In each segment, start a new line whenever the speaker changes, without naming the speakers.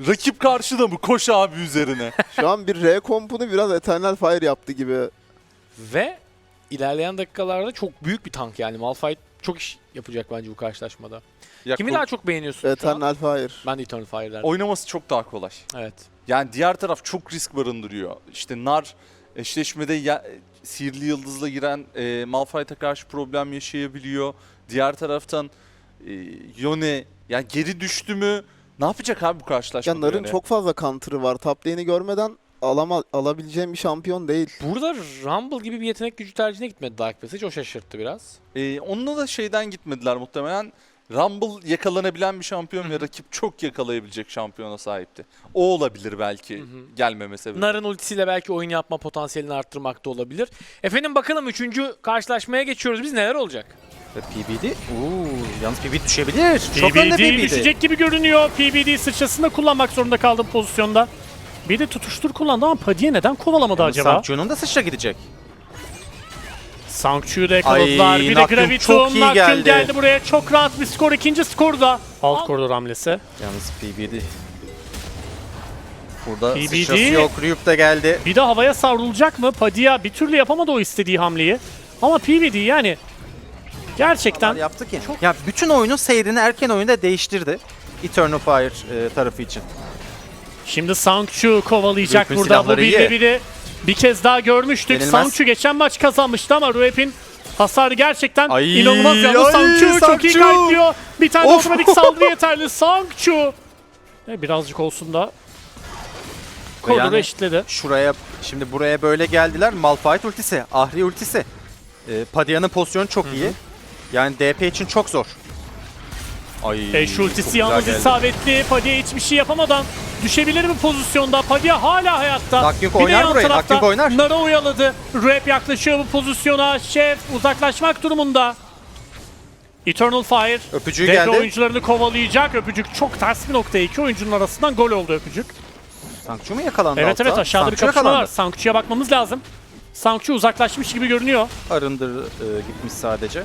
Rakip karşıda mı? Koş abi üzerine.
Şu an bir R kompunu biraz Eternal Fire yaptı gibi.
Ve ilerleyen dakikalarda çok büyük bir tank yani. Malphite çok iş yapacak bence bu karşılaşmada.
Ya
Kimi daha çok beğeniyorsun şu an?
Eternal Fire.
Ben de Eternal Fire derdim.
Oynaması çok daha kolay.
Evet.
Yani diğer taraf çok risk barındırıyor. İşte Nar eşleşmede ya, sihirli yıldızla giren e, Malphite'a karşı problem yaşayabiliyor. Diğer taraftan e, Yone yani geri düştü mü ne yapacak abi bu karşılaşmada?
Ya Nar'ın
Yone?
çok fazla counter'ı var. Top lane'i görmeden alama, alabileceğim bir şampiyon değil.
Burada Rumble gibi bir yetenek gücü tercihine gitmedi Dark Passage. O şaşırttı biraz.
E, onunla da şeyden gitmediler muhtemelen. Rumble yakalanabilen bir şampiyon ve rakip çok yakalayabilecek şampiyona sahipti. O olabilir belki
Hı hı.
gelmeme sebebi.
Nar'ın ultisiyle belki oyun yapma potansiyelini arttırmak da olabilir. Efendim bakalım 3. karşılaşmaya geçiyoruz. Biz neler olacak?
Ve PBD. Oo, yalnız PBD düşebilir. Çok önde
PBD düşecek gibi görünüyor. PBD sıçrasını kullanmak zorunda kaldı bu pozisyonda. Bir de tutuştur kullandı ama Paddy'ye neden kovalamadı
Yalnız
acaba?
Sancho'nun da sıçra gidecek.
Sankçu'yu da yakaladılar.
Ay,
bir de
Nakyum çok iyi
Nakyum
geldi.
geldi. buraya. Çok rahat bir skor. ikinci skor da. Alt koridor hamlesi.
Yalnız PBD. Burada
PBD.
sıçrası yok. Ryup da geldi.
Bir de havaya savrulacak mı? Padilla bir türlü yapamadı o istediği hamleyi. Ama PBD yani gerçekten
yaptı ki? Ya bütün oyunun seyrini erken oyunda değiştirdi. Eternal Fire e, tarafı için.
Şimdi Sankçu kovalayacak burada. Bu
silahları iyi.
biri bir kez daha görmüştük.
Yenilmez.
Sankçu geçen maç kazanmıştı ama Rüyap'in hasarı gerçekten
Ay,
inanılmaz. Yalnız
ay,
Sankçu çok iyi
Sankçu.
kayıtlıyor. Bir tane
Of.
otomatik saldırı yeterli. Sankçu. E, birazcık olsun da koridoru
yani-
eşitledi.
Şuraya, şimdi buraya böyle geldiler. Malphite ultisi, Ahri ultisi. E, Padia'nın pozisyonu çok iyi. Yani DP için çok zor. Ay,
Eş ultisi yalnız isabetli. Padilla hiçbir şey yapamadan düşebilir mi pozisyonda? Padilla hala hayatta.
Nakyuk
bir
oynar burayı, Nakyuk oynar.
Nara oyaladı. Rap yaklaşıyor bu pozisyona. Şef uzaklaşmak durumunda. Eternal Fire
Öpücüğü
devre
geldi.
oyuncularını kovalayacak. Öpücük çok ters bir noktaya. iki oyuncunun arasından gol oldu öpücük.
Sankçu mu yakalandı
Evet
altta?
evet aşağıda bir
Sankçu
kapışma var. Sankçu'ya bakmamız lazım. Sankçu uzaklaşmış gibi görünüyor.
Arındır e, gitmiş sadece.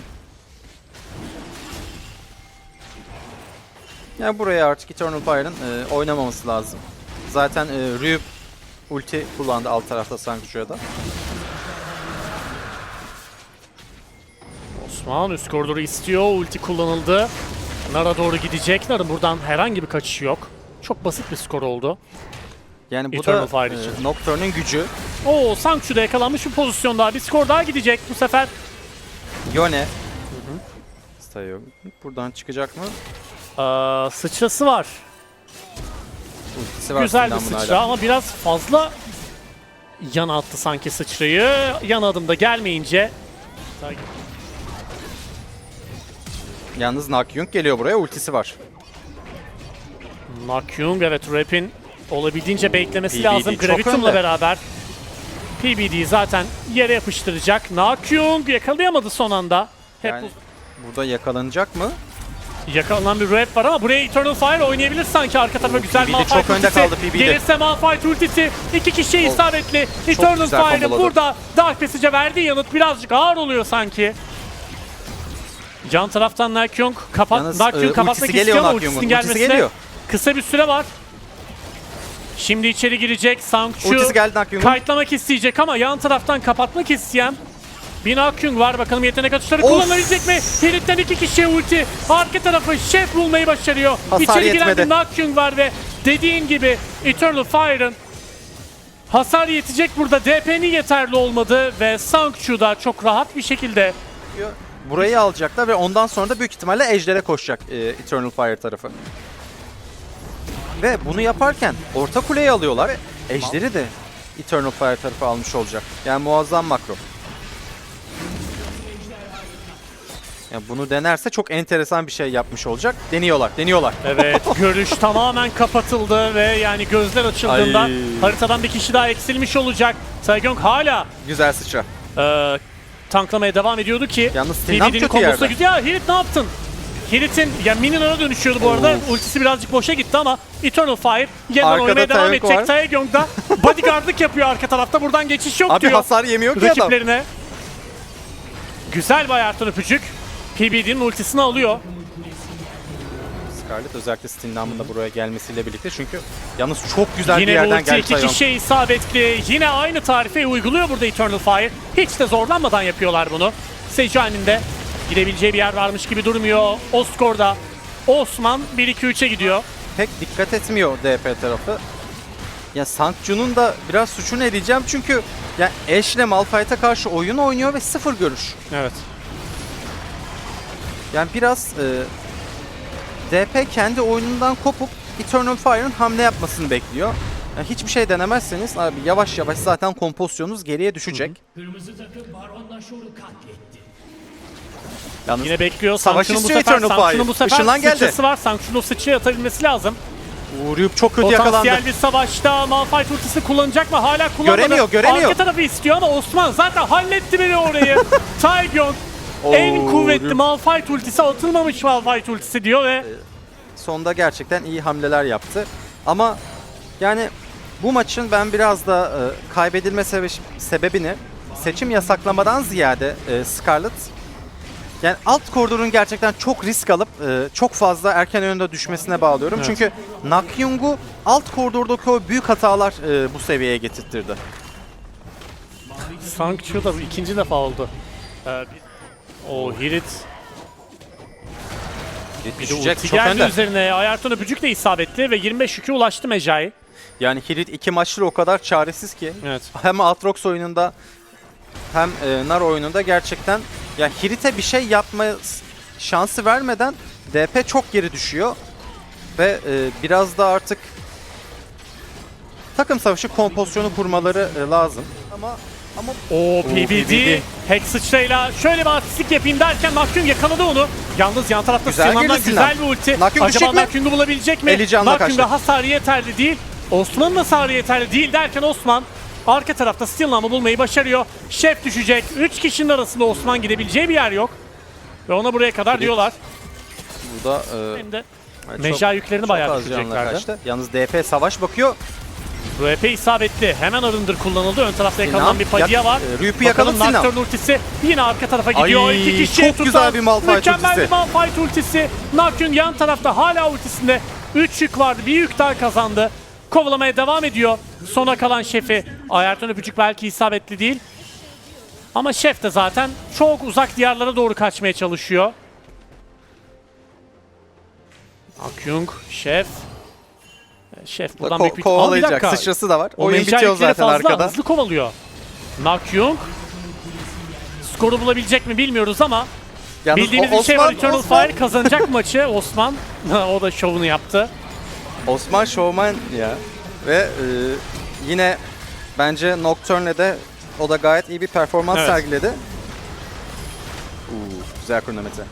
Yani buraya artık Eternal Fire'ın e, oynamaması lazım. Zaten e, Ryup ulti kullandı alt tarafta Sankçu'ya da.
Osman üst koridoru istiyor. Ulti kullanıldı. Nara doğru gidecek. Nar'ın buradan herhangi bir kaçışı yok. Çok basit bir skor oldu.
Yani bu
Eternal
da
Fire
e,
için.
Nocturne'ın gücü.
Oo Sankçu'da yakalanmış bir pozisyon daha. Bir skor daha gidecek bu sefer.
Yone. Stayo. Buradan çıkacak mı?
Aa, sıçrası var.
Ultisi var
Güzel bir sıçra ama biraz fazla yana attı sanki sıçrayı. Yan adımda gelmeyince
Yalnız Nakyung geliyor buraya ultisi var.
Nakyung evet Rap'in olabildiğince beklemesi
PBD
lazım.
çok
Gravitum'la
önde.
beraber. PBD zaten yere yapıştıracak. Nakyung yakalayamadı son anda. Hep
Yani burada yakalanacak mı?
Yakalanan bir rap var ama buraya Eternal Fire oynayabilir sanki arka tarafa güzel
PBD
Malphite
çok önde kaldı, PBD.
Gelirse Malphite ultisi iki kişiye
Oh,
isabetli. Eternal
güzel
Fire'ın burada Dark Passage'e verdiği yanıt birazcık ağır oluyor sanki. Can taraftan Nakyung kapat Nakyung
e,
kapatmak istiyor ama ultisinin
ultisi
gelmesine
geliyor.
kısa bir süre var. Şimdi içeri girecek
Nakyung'un.
Kayıtlamak isteyecek ama yan taraftan kapatmak isteyen bir Nakyung var. Bakalım yetenek atışları
Of!
kullanabilecek mi? Heritten iki kişiye ulti. Arka tarafı şef bulmayı başarıyor.
Hasar
İçeri giren bir Nakyung var ve dediğin gibi Eternal Fire'ın hasar yetecek burada. DP'nin yeterli olmadı ve Sankçu da çok rahat bir şekilde
Burayı alacaklar ve ondan sonra da büyük ihtimalle Ejder'e koşacak e, Eternal Fire tarafı. Ve bunu yaparken orta kuleyi alıyorlar. Ejder'i de Eternal Fire tarafı almış olacak. Yani muazzam makro. Yani bunu denerse çok enteresan bir şey yapmış olacak. Deniyorlar, deniyorlar.
Evet görüş tamamen kapatıldı ve yani gözler açıldığında
Ay.
haritadan bir kişi daha eksilmiş olacak. Taegyeong hala
Güzel sıçra.
e, tanklamaya devam ediyordu ki
Yalnız Sinan
TVD'nin
kötü
kombosu da
yerde.
güzel. Ya Hirit ne yaptın? Hirit'in ya Minion'a dönüşüyordu bu arada.
Of.
Ultisi birazcık boşa gitti ama Eternal Fire yeniden
Arkada
oynamaya devam edecek.
var.
Taegyeong da bodyguardlık yapıyor arka tarafta. Buradan geçiş yok
Abi
diyor
hasar yemiyor ki adam.
rakiplerine. Güzel bir ayartan öpücük. PBD'nin ultisini alıyor.
Scarlet. Özellikle Stinlam'ın da buraya gelmesiyle birlikte. Çünkü yalnız çok güzel bir
Yine bu
yerden geldi
iki
Sion.
kişiye isabetli. Yine aynı tarifeyi uyguluyor burada Eternal Fire. Hiç de zorlanmadan yapıyorlar bunu. Sejuani'nin de gidebileceği bir yer varmış gibi durmuyor. O skorda Osman 1-2-3'e gidiyor.
Pek dikkat etmiyor DP tarafı. Ya Sankcu'nun da biraz suçu ne diyeceğim çünkü ya Ashe ile Malphite'a karşı oyun oynuyor ve sıfır görüş.
Evet.
Yani biraz e, DP kendi oyunundan kopup Eternal Fire'ın hamle yapmasını bekliyor. Yani hiçbir şey denemezseniz abi yavaş yavaş zaten kompozisyonunuz geriye düşecek. Yalnız
Yine bekliyor.
Savaş
Sankşun'un bu
istiyor
sefer,
Fire.
bu sefer
Işınlan geldi.
sıçrası var. Sankşun'un sıçraya atabilmesi lazım.
Uğruyup çok kötü yakalandı.
Potansiyel bir savaşta Malphite ultisi kullanacak mı? Hala kullanmadı.
Göremiyor, göremiyor.
Arka tarafı istiyor ama Osman zaten halletti bile orayı. Taegyon en
Oo,
kuvvetli Malphite ultisi atılmamış Malphite ultisi diyor ve
Sonda gerçekten iyi hamleler yaptı. Ama yani bu maçın ben biraz da e, kaybedilme sebe- sebebini seçim yasaklamadan ziyade e, Scarlet yani alt koridorun gerçekten çok risk alıp e, çok fazla erken önde düşmesine bağlıyorum.
Evet.
Çünkü Nakyung'u alt koridordaki o büyük hatalar e, bu seviyeye getirtirdi.
Sankçu da bu ikinci defa oldu. Ee, bir- o Hirit bir de
Düşecek
ulti geldi
önde.
üzerine. Ayarton öpücük de isabetli ve 25 yükü ulaştı Mecai.
Yani Hirit iki maçtır o kadar çaresiz ki
Evet.
hem Aatrox oyununda hem e, Nar oyununda gerçekten ya Hirit'e bir şey yapma s- şansı vermeden DP çok geri düşüyor ve e, biraz da artık takım savaşı kompozisyonu kurmaları e, lazım. Ama ama
O PBD. Hex sıçrayla şöyle bir artistik yapayım derken Nakyung yakaladı onu. Yalnız yan tarafta
Güzel
Sinan'dan güzel bir ulti.
Nakyung düşecek
Acaba
mi?
Nakyung'u bulabilecek mi?
Eli canla
Nakyung'a
kaçtı.
hasarı yeterli değil. Osman'ın hasarı yeterli değil derken Osman arka tarafta Stilnam'ı bulmayı başarıyor. Şef düşecek. 3 kişinin arasında Osman gidebileceği bir yer yok. Ve ona buraya kadar
Kilit.
diyorlar.
burada e,
Hem de
çok-
Meja yüklerini
çok
bayağı
az canla
düşüreceklerdi.
kaçtı. Yalnız DP savaş bakıyor.
RP isabetli. Hemen arındır kullanıldı. Ön tarafta yakalanan bir Padilla var.
e,
Bakalım
yakaladı Sinan.
Nocturne ultisi yine arka tarafa gidiyor.
Ay,
İki kişiye
çok
tutan
güzel bir Malphite
Mükemmel
ultisi.
bir Malphite ultisi. Nocturne yan tarafta hala ultisinde. 3 yük vardı. Bir yük daha kazandı. Kovalamaya devam ediyor. Sona kalan şefi. Ayarton öpücük belki isabetli değil. Ama şef de zaten çok uzak diyarlara doğru kaçmaya çalışıyor. Akyung, şef. Şef buradan
Ko-
büyük bir... Bir
kovalayacak.
dakika.
Sıçrası da var.
O
Oyun bitiyor zaten
fazla,
arkada.
hızlı kovalıyor. Nakyung. Skoru bulabilecek mi bilmiyoruz ama
Yalnız
bildiğimiz
o-
bir şey var. Eternal
Osman-
Fire kazanacak maçı Osman. o da şovunu yaptı.
Osman Showman ya. Ve e, yine bence Nocturne'le de o da gayet iyi bir performans
Evet.
sergiledi. Uuu güzel kronometre.